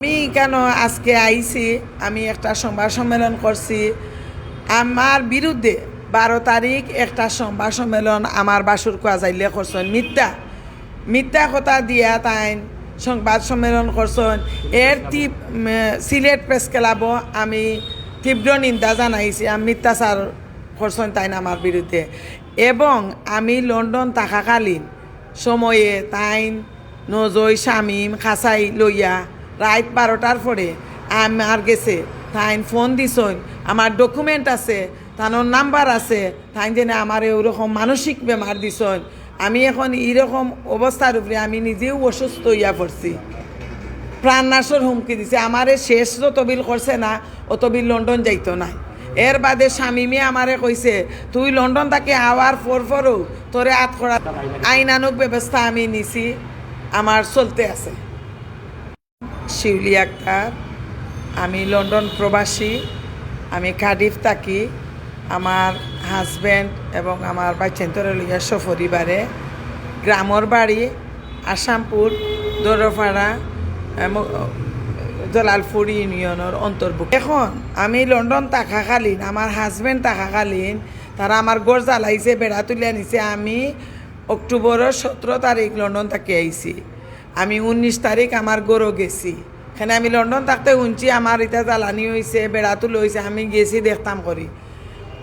আমি কেন আজকে আইছি? আমি একটা সংবাদ সম্মেলন করছি। আমার বিরুদ্ধে বারো তারিখ একটা সংবাদ সম্মেলন আমার বাসুর কোয়া যাইলে করছেন। মিথ্যা। মিথ্যা কথা দিয়া তাই সংবাদ সম্মেলন করছেন। এর তীব সিলেট প্রেস ক্লাবও আমি তীব্র নিন্দা জানাইছি। আমি মিথ্যাচার করছেন তাই আমার বিরুদ্ধে। এবং আমি লন্ডন থাকাকালীন সময়ে তাইন নজয় শামিম খাসাই লইয়া রাত বারোটার পরে আমার গেছে। তাইন ফোন দিছন আমার ডকুমেন্ট আছে, তানোর নাম্বার আছে তাই যেন আমার ওরকম মানসিক বেমার দিছন আমি এখন এরকম অবস্থার উপরে আমি নিজেও অসুস্থ হইয়া পড়ছি। প্রাণনাশর হুমকি দিছে। আমারে শেষ যত বিল করছে না অত বিল লন্ডন যাইতো না। এর বাদে স্বামীমে আমারে কইছে, তুই লন্ডন তাকে আওয়ার পর পরও তোরে আত করা আইনানুক ব্যবস্থা আমি নিছি, আমার চলতে আছে। শিউলি আক্তার, আমি লন্ডন প্রবাসী, আমি কার্ডিফ থাকি, আমার হাজব্যান্ড এবং আমার বাচ্চান্তরে লইয়া সপরিবারে। গ্রামর বাড়ি আসামপুর এম- জলালপুর ইউনিয়নের অন্তর্ভুক্ত। এখন আমি লন্ডন থাকাকালীন, আমার হাজব্যান্ড থাকাকালীন, তারা আমার গড় জ্বালাইছে, বেড়া তুলে নিছে। আমি অক্টোবরের সতেরো তারিখ লন্ডন থেকে আইছি। আমি উনিশ তারিখ আমার গরু গেছি। এখানে আমি লন্ডন থাকতে শুনছি আমার এটা জ্বালানি হয়েছে বেড়া তুলে হয়েছে আমি গেছি দেখতাম করি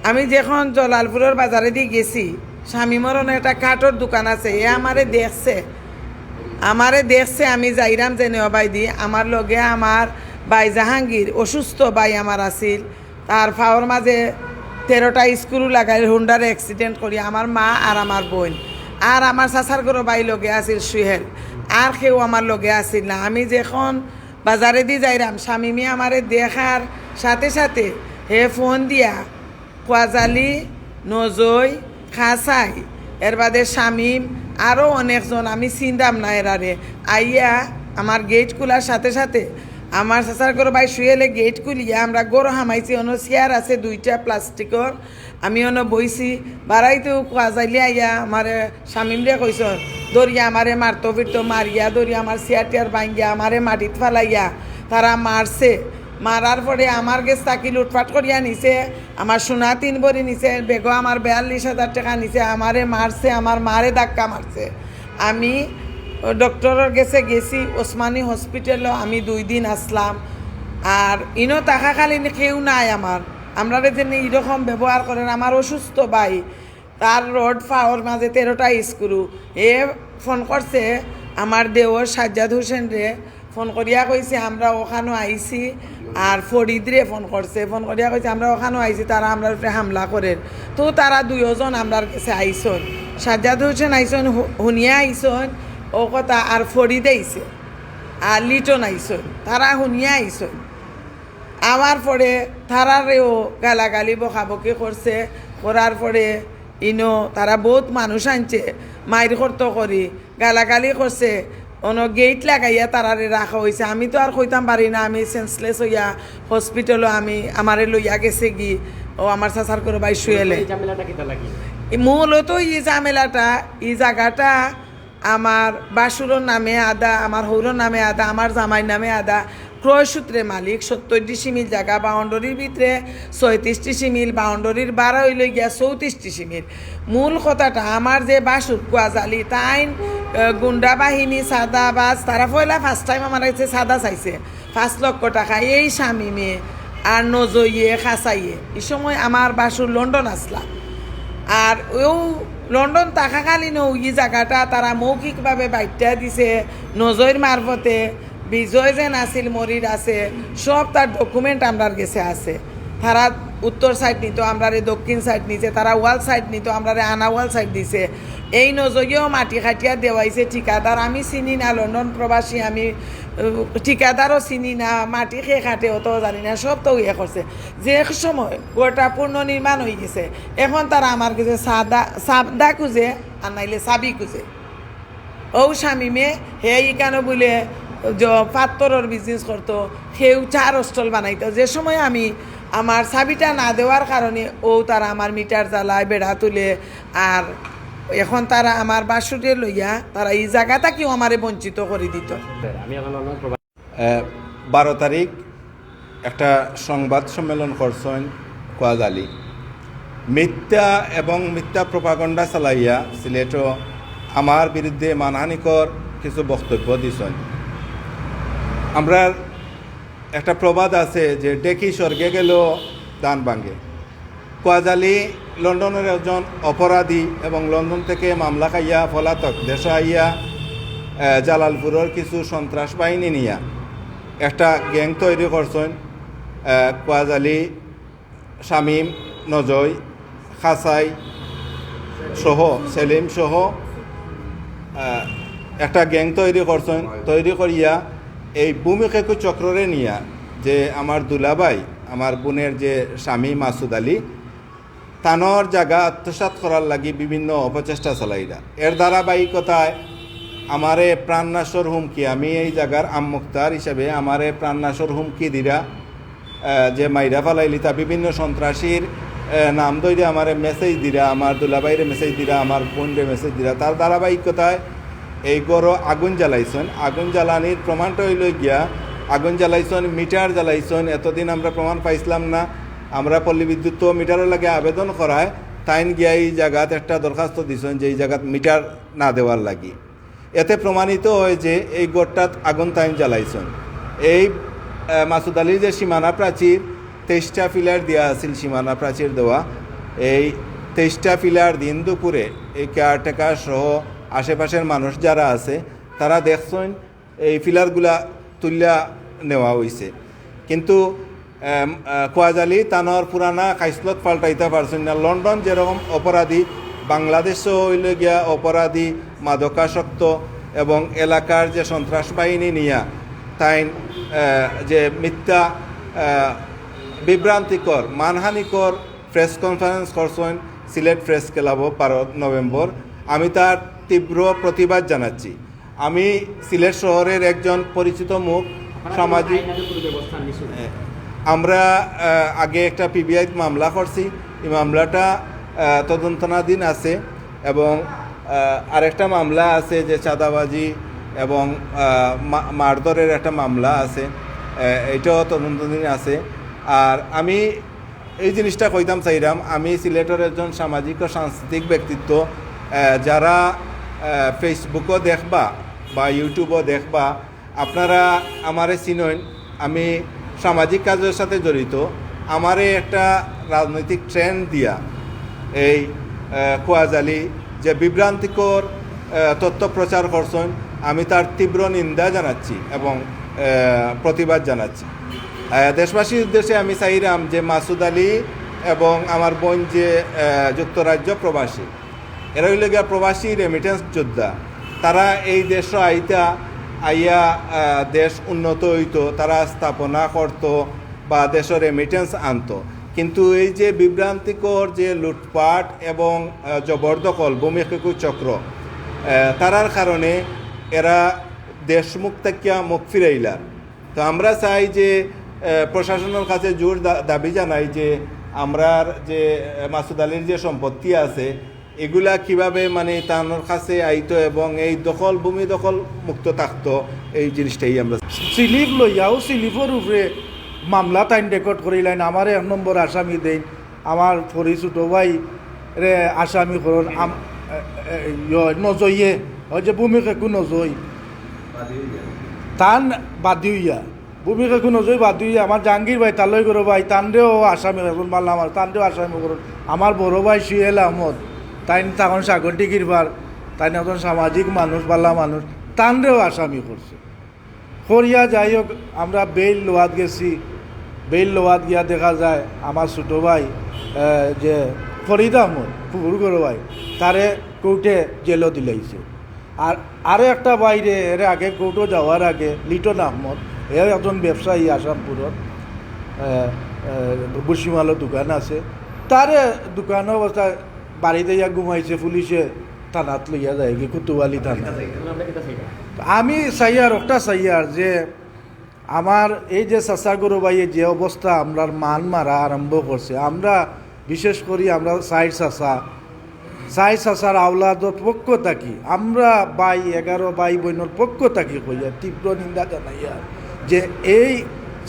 আমি যখন জলালপুরের বাজারে দিয়ে গেছি স্বামীমরণ একটা কাঠর দোকান আছে, এ আমারে দেখছে। আমারে দেখছে, আমি যাইরাম যে নেওয়াবাই দি আমার লগে আমার বাই জাহাঙ্গীর অসুস্থ বাই আমার আছিল। তার ফাওয়ার মাঝে তেরোটা স্ক্রু লাগাই হুন্ডারে অ্যাক্সিডেন্ট করি আমার মা আর আমার বোন আর আমার চাচার ঘর বাই লগে আছিল সুহেল। আর কেউ আমার লগে আছিল না। আমি যখন বাজারে দি যাইরাম স্বামীমি আমারে দেখার সাথে সাথে হে ফোন দিয়া কোয়াজালি নজই, খাসাই, এর বাদে শামিম আরও অনেকজন, আমি চিন্তাম না এরারে। আইয়া আমার গেট খোলার সাথে সাথে আমার চাচার ঘর ভাই শুয়েলে গেট খুলিয়া আমরা গরু হামাইছি অন্য চেয়ার আছে, দুইটা প্লাস্টিকর আমি অন্য বইছি বাড়াইতেও কোয়াজাইলে আইয়া আমার শামিমরে কইস দরিয়া আমারে মারতো ফিরতো মারিয়া দরিয়া আমার চেয়ার টিয়ার ভাঙ্গিয়া আমারে মাটিত ফালাইয়া তারা মারছে মারার পরে আমার গেছ তাকি লুটপাট করিয়া নিছে আমার সোনা তিন বড়ি নিছে বেগো আমার বিয়াল্লিশ হাজার টাকা নিছে আমারে মারছে আমার মারে ধাক্কা মারছে আমি ডক্টরের গেছে, গেছি, ওসমানী হসপিটালও আমি দুই দিন আসলাম। আর ইনো থাকাকালীন কেউ নাই আমার আমরা যে এইরকম ব্যবহার করেন, আমার অসুস্থ ভাই, তার রড ফাওয়ার মাঝে তেরোটা স্ক্রু। এ ফোন করছে, আমার দেওর সাজ্জাদ হোসেন রে, ফোন করিয়া কইছে, আমরা ওখানেও আইছি। আর ফরিদরে ফোন করছে, ফোন করিয়া কইছে, আমরা ওখানেও আইছি, তারা আমরা হামলা করেন। তো তারা দুইজন আমরার কাছে আইসন। সাজ্জাদ হোসেন আইসন হুনিয়া আইসন ও কথা আর ফরিদ আইছে আর লিটন আইসন তারা হুনিয়া আইসন আমার পরে তারারেও গালাগালি বকাবকি করছে করার পরে ইনো তারা বহুত মানুষ আনছে মায়ের কর্ত করি গালাগালি করছে অন গেট লাগাইয়া তারারে রাখা হয়েছে আমি তো আর কইতাম পারি না আমি সেন্সলেস হইয়া হসপিটালও আমি আমারে লইয়া গেছে কি? ও আমার চাচার করে বাই শুয়েলে মূলত ই ঝামেলাটা ই জায়গাটা আমার বাসুরের নামে আদা, আমার হৌরর নামে আদা, আমার জামাই নামে আদা। ক্রয়সূত্রে মালিক সত্তর ডিসিমিল জায়গা, বাউন্ডারির ভিতরে ছয়ত্রিশ ডিসিমিল বাউন্ডারির বারো হইল গিয়া চৌত্রিশ ডিসিমিল মূল কথাটা, আমার যে বাসুর কুয়াজালি তাইন গুন্ডা বাহিনী সাদা বাস তারা পয়লা ফার্স্ট টাইম আমার কাছে সাদা চাইছে। পাঁচ লক্ষ টাকা, এই স্বামী মেয়ে আর নজইয়ে খাসাইয়ে এই সময় আমার বাসুর লন্ডন আসলাম আর ও লন্ডন থাকাকালীন ই জায়গাটা তারা মৌখিকভাবে বাইটা দিছে নজর মারফতে বিজয় যেন আছিল মরির আছে, সব তার ডকুমেন্ট আমরার গেছে আছে। তারা উত্তর সাইড নিত আমরারে দক্ষিণ সাইড নিছে, তারা ওয়াল সাইড নিত আমরারে আনা ওয়াল সাইড দিছে। এই নজগেও মাটি খাটিয়া দেওয়াইছে ঠিকাদার। আমি চিনি না, লন্ডন প্রবাসী, আমি ঠিকাদারও চিনি না, মাটি খেয়ে খাটে অত জানি না, সব তো ইয়ে করছে। যে সময় গোটা পূর্ণ নির্মাণ হয়ে গেছে, এখন তারা আমার কাছে সাদা সাদা খুঁজে, আর নাইলে চাবি খুঁজে। ও স্বামীমে হে কেন বলে পাত্তরের বিজনেস করতো, সেও চার হোস্টেল বানাইতো। যে সময় আমি আমার চাবিটা না দেওয়ার কারণে ও তারা আমার মিটার জ্বালায় বেড়া তুলে। আর এখন তারা আমার বাসুরে লইয়া তারা এই জায়গাটা কেউ আমারে বঞ্চিত করে দিত। বারো তারিখ একটা সংবাদ সম্মেলন করছেন কোয়াজ আলী। মিথ্যা এবং মিথ্যা প্রপাগণ্ডা চালাইয়া সিলেটও আমার বিরুদ্ধে মানহানিকর কিছু বক্তব্য দিছেন। আমরা একটা প্রবাদ আছে যে ডেকি স্বর্গে গেল, দান ভাঙ্গে কোয়াজালি লন্ডনের একজন অপরাধী এবং লন্ডন থেকে মামলা খাইয়া পলাতক দেশে আইয়া জালালপুরের কিছু সন্ত্রাস বাহিনী নিয়া। একটা গ্যাং তৈরি করছেন কোয়াজালি শামীম নজয় খাসাই সহ, সেলিম সহ একটা গ্যাং তৈরি করছেন। তৈরি করিয়া এই ভূমিকেকু চক্ররে নিয়া যে আমার দুলাবাই আমার বোনের যে স্বামী মাসুদ আলী, তানোর জায়গা আত্মসাত করার লাগি বিভিন্ন অপচেষ্টা চালাইরা। এর ধারাবাহিকতায় আমারে প্রাণনাশর হুমকি, আমি এই জায়গার আমুক্তার হিসেবে আমারে প্রাণনাশর হুমকি দিরা যে মাইরা ফালাইলি তা বিভিন্ন সন্ত্রাসীর নাম দইরে আমার মেসেজ দিরা, আমার দুলাবাইরে মেসেজ দিরা, আমার বোনরে মেসেজ দিরা। তার ধারাবাহিকতায় এই গড় আগুন জ্বালাইছেন। আগুন জ্বালানির প্রমাণটা হইল গিয়া, আগুন জ্বালাইছেন, মিটার জ্বালাইছেন, এতদিন আমরা প্রমাণ পাইছিলাম না। আমরা পল্লী বিদ্যুৎ মিটারের লাগে আবেদন করায়, তাইন গিয়া এই জায়গাত একটা দরখাস্ত দিছেন যে এই জায়গাত মিটার না দেওয়ার লাগি। এতে প্রমাণিত হয় যে এই গোটটাত আগুন তাইন জ্বালাইছেন। এই মাসুদ আলীর যে সীমানা প্রাচীর, তেইশটা ফিলার দেওয়া আছিল সীমানা প্রাচীর দেওয়া। এই তেইশটা ফিলার দিন দুপুরে এই কেয়ারটেকার সহ আশেপাশের মানুষ যারা আছে, তারা দেখছেন এই ফিলারগুলা তুলিয়া নেওয়া হয়েছে কিন্তু কোয়াজালি তানোর পুরানা খাইসলত পাল্টাইতে পারছেন না। লন্ডন যেরকম অপরাধী, বাংলাদেশও হইলে গিয়া অপরাধী, মাদকাসক্ত এবং এলাকার যে সন্ত্রাস বাহিনী নিয়া তাই যে মিথ্যা বিভ্রান্তিকর, মানহানিকর প্রেস কনফারেন্স করছেন সিলেট প্রেস ক্লাব বারো নভেম্বর। আমি তার তীব্র প্রতিবাদ জানাচ্ছি। আমি সিলেট শহরের একজন পরিচিত মুখ সামাজিক আমরা আগে একটা পিবিআই মামলা করছি। এই মামলাটা তদন্তনাধীন আছে এবং আরেকটা মামলা আছে যে চাঁদাবাজি এবং মারধরের একটা মামলা আছে। এটাও তদন্তাধীন আছে। আর আমি এই জিনিসটা কইতাম চাইরাম আমি সিলেটের একজন সামাজিক ও সাংস্কৃতিক ব্যক্তিত্ব যারা ফেসবুকও দেখবা বা ইউটিউবও দেখবা। আপনারা আমারে চিনইন আমি সামাজিক কাজের সাথে জড়িত। আমারে একটা রাজনৈতিক ট্রেন্ড দিয়া এই কোয়াজালি যে বিভ্রান্তিকর তথ্য প্রচার করছেন, আমি তার তীব্র নিন্দা জানাচ্ছি এবং প্রতিবাদ জানাচ্ছি। দেশবাসীর উদ্দেশ্যে আমি চাইরাম যে মাসুদ আলী এবং আমার বোন যে যুক্তরাজ্য প্রবাসী এরা হইলে গিয়া প্রবাসী রেমিটেন্স যোদ্ধা। তারা এই দেশ আইতা, আইয়া দেশ উন্নত হইতো, তারা স্থাপনা করত বা দেশের রেমিটেন্স আনতো। কিন্তু এই যে বিভ্রান্তিকর যে লুটপাট এবং জবরদখল ভূমিকেকু চক্র তারার কারণে এরা দেশমুখ থেকে মুখ ফিরাইলার। তো আমরা চাই যে প্রশাসনের কাছে জোর দাবি জানাই যে, আমরার যে মাসুদ আলীর যে সম্পত্তি আছে এগুলা কীভাবে মানে তানোর কাছে আইতো এবং এই দখল, ভূমি দখল মুক্ত থাকতো, এই জিনিসটাই আমরা সিলিপ লইয়াও সিলিপর উপরে মামলা তাইন রেকর্ড করিলেন। আমার এক নম্বর আসামি দেন। আমার পরিচিত ভাই রে আসামি করুন। নজইয়ে। ওই যে ভূমিকা একো নজই। তান বাদি হইয়া। ভূমিকা একো নজই, বাদি হইয়া। আমার জাহাঙ্গীর ভাই তালৈ করো ভাই, তানরেও আসামি এখন মারলাম আমার তানরেও আসামি করুন। আমার বড় ভাই সুয়েল আহমদ। তাই তখন সাগরটি কিরবার তাই একজন সামাজিক মানুষ বাল্লা মানুষ, তানরেও আসামি করছে। করিয়া যাই হোক আমরা বেল লোয়াত গেছি। বেল লোয়াত গিয়া দেখা যায়, আমার ছোটো ভাই যে ফরিদ আহমদ পুকুর করো ভাই, তারে কোর্টে জেলও দিলাইছে। আর আরও একটা বাইরে এর আগে কোর্টও যাওয়ার আগে, লিটন আহমদ, এ একজন ব্যবসায়ী আসামপুরত বুসিমালো দোকান আছে। তারে দোকান অবস্থায় বাড়িতে ইয়া ঘুমাইছে পুলিশে থানাত লইয়া যায় কি কুতুবালি থানা। আমি চাইয়ার একটা চাইয়ার যে আমার এই যে চাচা গরু ভাইয়ে যে অবস্থা আমরা মান মারা আরম্ভ করছে। আমরা বিশেষ করি আমরা সাইড চাচা। সাই চাচার আওলাদর পক্ষ থাকি। আমরা বাই এগারো বাই বোনের পক্ষ থাকি কইয়া তীব্র নিন্দা জানাইয়া যে এই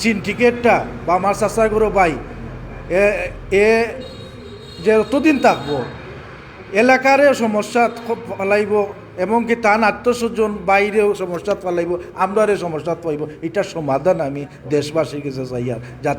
সিন্ডিকেটটা বা আমার করো ভাই এ এ যে যতদিন থাকব এলাকারে সমস্যা ফলাইব এমনকি তান আত্মস্বজন বাইরেও সমস্যা ফলাইব আমরারে সমস্যা পাইব। এটার সমাধান আমি দেশবাসীর কাছে চাই আর